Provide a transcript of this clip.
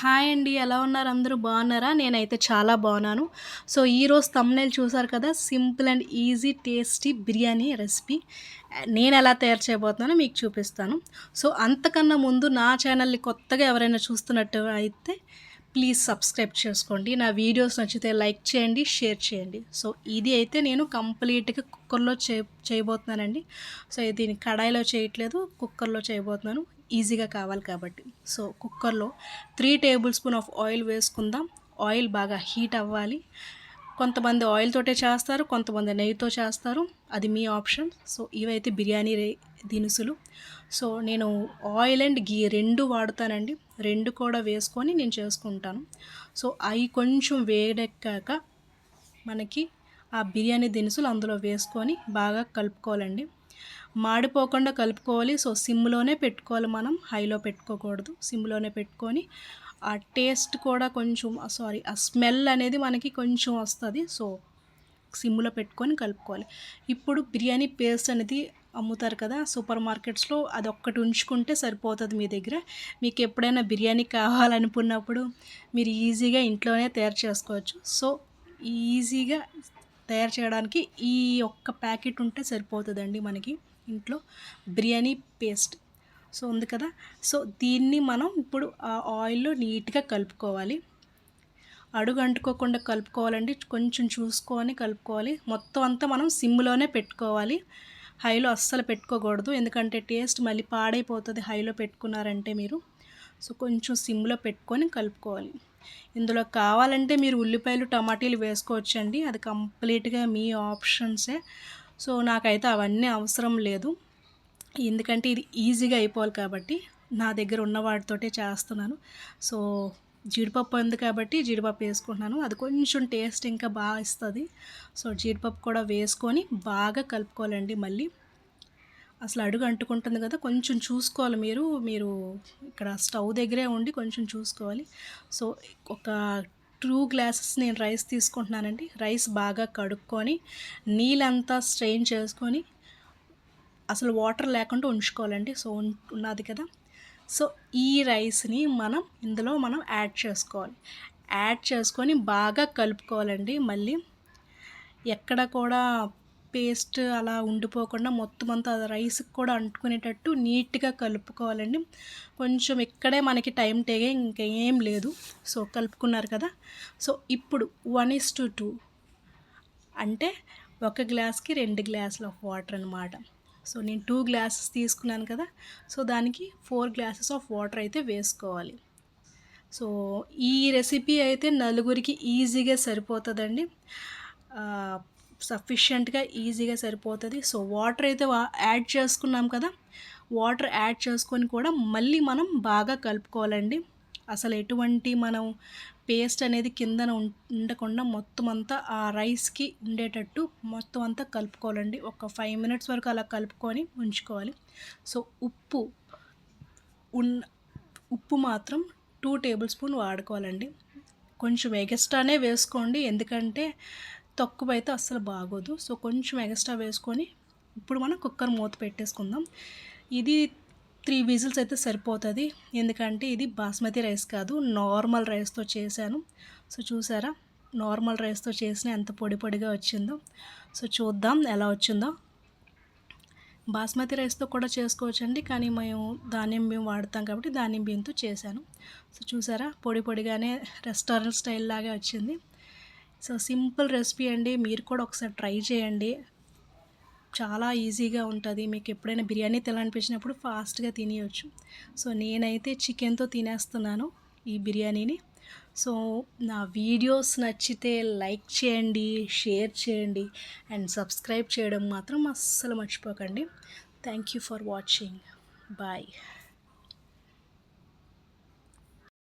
Hi అండి ఎలా ఉన్నారు? అందరూ బాగున్నారా? నేనైతే చాలా బాగున్నాను. సో ఈరోజు తమ్నేలు చూసారు కదా? Simple and easy tasty biryani recipe. నేను ఎలా తయారు చేయబోతున్నానో మీకు చూపిస్తాను. సో అంతకన్నా ముందు నా ఛానల్ని కొత్తగా ఎవరైనా చూస్తున్నట్టు అయితే ప్లీజ్ సబ్స్క్రైబ్ చేసుకోండి. నా వీడియోస్ నచ్చితే లైక్ చేయండి షేర్ చేయండి. సో ఇది అయితే నేను కంప్లీట్గా కుక్కర్లో చే చేయబోతున్నానండి. సో దీన్ని కడాయిలో చేయట్లేదు కుక్కర్లో చేయబోతున్నాను. ఈజీగా కావాలి కాబట్టి. సో కుక్కర్లో three tablespoon of oil వేసుకుందాం. ఆయిల్ బాగా హీట్ అవ్వాలి. కొంతమంది ఆయిల్తోటే చేస్తారు కొంతమంది నెయ్యితో చేస్తారు. అది మీ ఆప్షన్. సో ఇవైతే బిర్యానీ దినుసులు. సో నేను ఆయిల్ అండ్ గీ రెండు వాడుతానండి. రెండు కూడా వేసుకొని నేను చేసుకుంటాను. సో అవి కొంచెం వేడెక్కాక మనకి ఆ బిర్యానీ దినుసులు అందులో వేసుకొని బాగా కలుపుకోవాలండి. మాడిపోకుండా కలుపుకోవాలి. సో సిమ్లోనే పెట్టుకోవాలి మనం. హైలో పెట్టుకోకూడదు. సిమ్లోనే పెట్టుకొని ఆ టేస్ట్ కూడా కొంచెం సారీ ఆ స్మెల్ అనేది మనకి కొంచెం వస్తుంది. సో సిమ్లో పెట్టుకొని కలుపుకోవాలి. ఇప్పుడు బిర్యానీ పేస్ట్ అనేది అమ్ముతారు కదా సూపర్ మార్కెట్స్లో అది ఒక్కటి ఉంచుకుంటే సరిపోతుంది మీ దగ్గర. మీకు ఎప్పుడైనా బిర్యానీ కావాలనుకున్నప్పుడు మీరు ఈజీగా ఇంట్లోనే తయారు చేసుకోవచ్చు. సో ఈజీగా తయారు చేయడానికి ఈ ఒక్క ప్యాకెట్ ఉంటే సరిపోతుందండి మనకి ఇంట్లో బిర్యానీ పేస్ట్. సో ఉంది కదా? సో దీన్ని మనం ఇప్పుడు ఆ ఆయిల్లో నీట్గా కలుపుకోవాలి. అడుగు అంటుకోకుండా కలుపుకోవాలండి. కొంచెం చూసుకొని కలుపుకోవాలి. మొత్తం అంతా మనం సిమ్లోనే పెట్టుకోవాలి. హైలో అస్సలు పెట్టుకోకూడదు. ఎందుకంటే టేస్ట్ మళ్ళీ పాడైపోతుంది హైలో పెట్టుకున్నారంటే మీరు. సో కొంచెం సిమ్లో పెట్టుకొని కలుపుకోవాలి. ఇందులో కావాలంటే మీరు ఉల్లిపాయలు టమాటీలు వేసుకోవచ్చండి. అది కంప్లీట్గా మీ ఆప్షన్సే. సో నాకైతే అవన్నీ అవసరం లేదు. ఎందుకంటే ఇది ఈజీగా అయిపోవాలి కాబట్టి నా దగ్గర ఉన్న వాటితోటే చేస్తున్నాను. సో జీడిపప్పు ఉంది కాబట్టి జీడిపప్పు వేసుకుంటున్నాను. అది కొంచెం టేస్ట్ ఇంకా బాగా ఇస్తుంది. సో జీడిపప్పు కూడా వేసుకొని బాగా కలుపుకోవాలండి మళ్ళీ. అసలు అడుగు అంటుకుంటుంది కదా కొంచెం చూసుకోవాలి మీరు మీరు ఇక్కడ స్టవ్ దగ్గరే ఉండి కొంచెం చూసుకోవాలి. సో ఒక టూ గ్లాసెస్ నేను రైస్ తీసుకుంటున్నానండి. రైస్ బాగా కడుక్కొని నీళ్ళంతా స్ట్రెయిన్ చేసుకొని అసలు వాటర్ లేకుండా ఉంచుకోవాలండి. సో ఉన్నది కదా. సో ఈ రైస్ని మనం ఇందులో మనం యాడ్ చేసుకోవాలి. యాడ్ చేసుకొని బాగా కలుపుకోవాలండి. మళ్ళీ ఎక్కడ కూడా పేస్ట్ అలా ఉండిపోకుండా మొత్తం అంతా రైస్కి కూడా అంటుకునేటట్టు నీట్గా కలుపుకోవాలండి. కొంచెం ఇక్కడే మనకి టైం టేగే ఇంకేం లేదు. సో కలుపుకున్నారు కదా. సో ఇప్పుడు వన్ ఇస్ టు టూ. అంటే ఒక గ్లాస్కి రెండు గ్లాసులు ఆఫ్ వాటర్ అనమాట సో నేను టూ గ్లాసెస్ తీసుకున్నాను కదా. సో దానికి ఫోర్ గ్లాసెస్ ఆఫ్ వాటర్ అయితే వేసుకోవాలి. సో ఈ రెసిపీ అయితే నలుగురికి ఈజీగా సరిపోతుందండి. సఫిషియంట్గా ఈజీగా సరిపోతుంది. సో వాటర్ అయితే యాడ్ చేసుకున్నాం కదా వాటర్ యాడ్ చేసుకొని కూడా మళ్ళీ మనం బాగా కలుపుకోవాలండి. అసలు ఎటువంటి మనం పేస్ట్ అనేది కిందన ఉండకుండా మొత్తం అంతా ఆ రైస్కి ఉండేటట్టు మొత్తం అంతా కలుపుకోవాలండి. ఒక ఫైవ్ మినిట్స్ వరకు అలా కలుపుకొని ఉంచుకోవాలి. సో ఉప్పు ఉన్న ఉప్పు మాత్రం టూ టేబుల్ స్పూన్ వాడుకోవాలండి. కొంచెం ఎగస్ట్రానే వేసుకోండి. ఎందుకంటే తక్కువ అయితే అస్సలు బాగోదు. సో కొంచెం ఎక్స్ట్రా వేసుకొని ఇప్పుడు మనం కుక్కర్ మూత పెట్టేసుకుందాం. ఇది త్రీ విజిల్స్ అయితే సరిపోతుంది. ఎందుకంటే ఇది బాస్మతి రైస్ కాదు నార్మల్ రైస్తో చేశాను. సో చూసారా? నార్మల్ రైస్తో చేసిన ఎంత పొడి పొడిగా వచ్చిందో. సో చూద్దాం ఎలా వచ్చిందో. బాస్మతి రైస్తో కూడా చేసుకోవచ్చండి. కానీ మేము ధాన్యం బియ్యం వాడతాం కాబట్టి ధాన్యం బియ్యంతో చేశాను. సో చూసారా? పొడి పొడిగానే రెస్టారెంట్ స్టైల్ లాగా వచ్చింది. సో సింపుల్ రెసిపీ అండి. మీరు కూడా ఒకసారి ట్రై చేయండి. చాలా ఈజీగా ఉంటుంది. మీకు ఎప్పుడైనా బిర్యానీ తినాలనిపించినప్పుడు ఫాస్ట్గా తినేయచ్చు. సో నేనైతే చికెన్తో తినేస్తున్నాను ఈ బిర్యానీని. సో నా వీడియోస్ నచ్చితే లైక్ చేయండి షేర్ చేయండి అండ్ సబ్స్క్రైబ్ చేయడం మాత్రం అస్సలు మర్చిపోకండి. Thank you for watching. Bye.